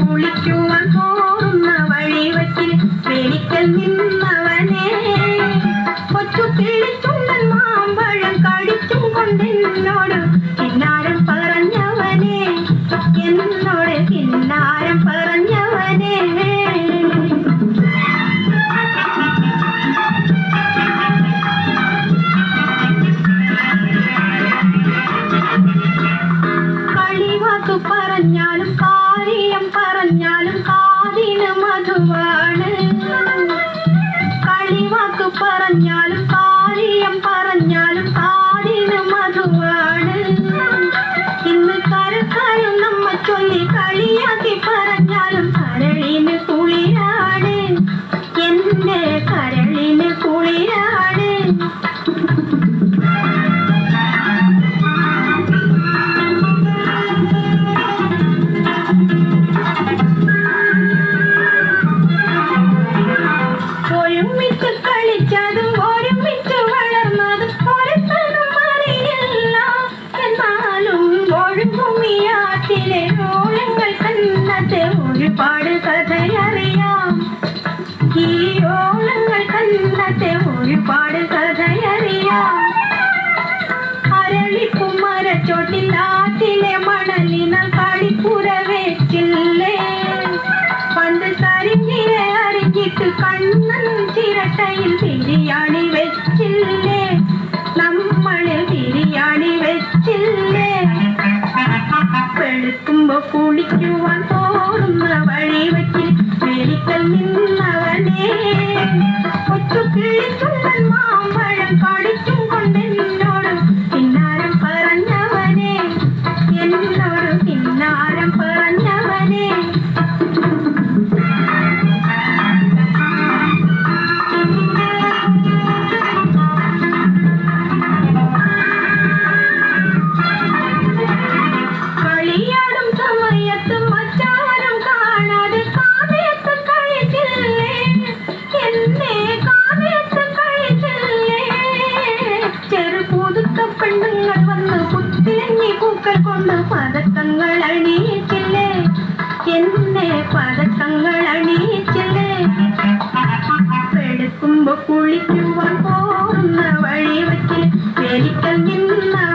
കുളിക്കുവാൻ പോകുന്ന വഴിവറ്റിൽ വെളിക്കൽ കാര്യം പറഞ്ഞാലും കാതിന് മധുവാണ്. കളിവാക്ക് പറഞ്ഞാലും കാര്യം പറഞ്ഞാലും കാതിന് മധുവാണ്. ഇന്ന് കരക്കാരും കളിച്ചതും ഒരുമിച്ച് വളർന്നതും ഒരുത്തനും അറിയില്ല. എന്നാലും ഒഴുകുമിയാറ്റിലെ ഓളങ്ങൾ കന്നത് ഒരുപാട് കഥയറിയാം. ഈ ഓളങ്ങൾ കന്നത് ഒരുപാട് കഥയറിയാം. അരളിപ്പും മരച്ചോട്ടിൽ കുളിക്കുവാൻ തോന്നുന്ന വഴി വെച്ചിൽ വെളിക്കൽ നിന്നവനെ. കൊച്ചു പെണ്ണുങ്ങൾ വന്ന് കുത്തിലങ്ങി പൂക്കൾ കൊണ്ട് പതക്കങ്ങൾ അണിയിച്ചില്ലേ എന്നെ പതക്കങ്ങൾ അണിയിച്ചില്ലേ എടുക്കുമ്പോ കുളിക്കുവാൻ പോകുന്ന വഴി വയ്ക്ക് വെലിക്കൽ നിന്നവനെ